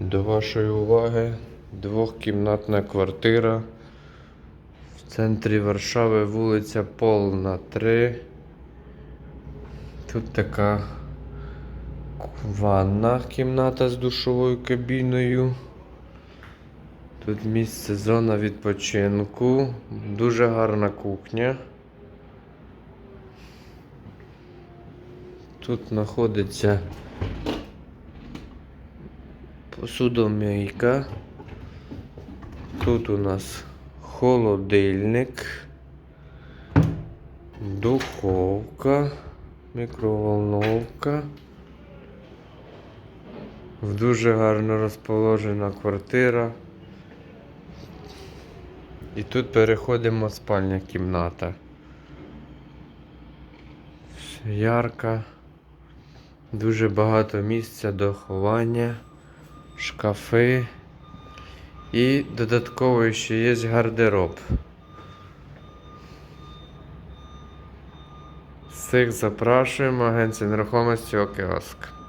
До вашої уваги двохкімнатна квартира в центрі Варшави, вулиця Полна 3. Тут така ванна кімната з душовою кабіною. Тут місце зона відпочинку. Дуже гарна кухня. Тут знаходиться посудомийка. Тут у нас холодильник, духовка, мікроволновка. В дуже гарно розположена квартира. І тут переходимо спальня кімната. Ярко. Дуже багато місця до ховання, шкафи. І додатково ще є гардероб. Всіх запрошуємо агенцію нерухомості Океоск.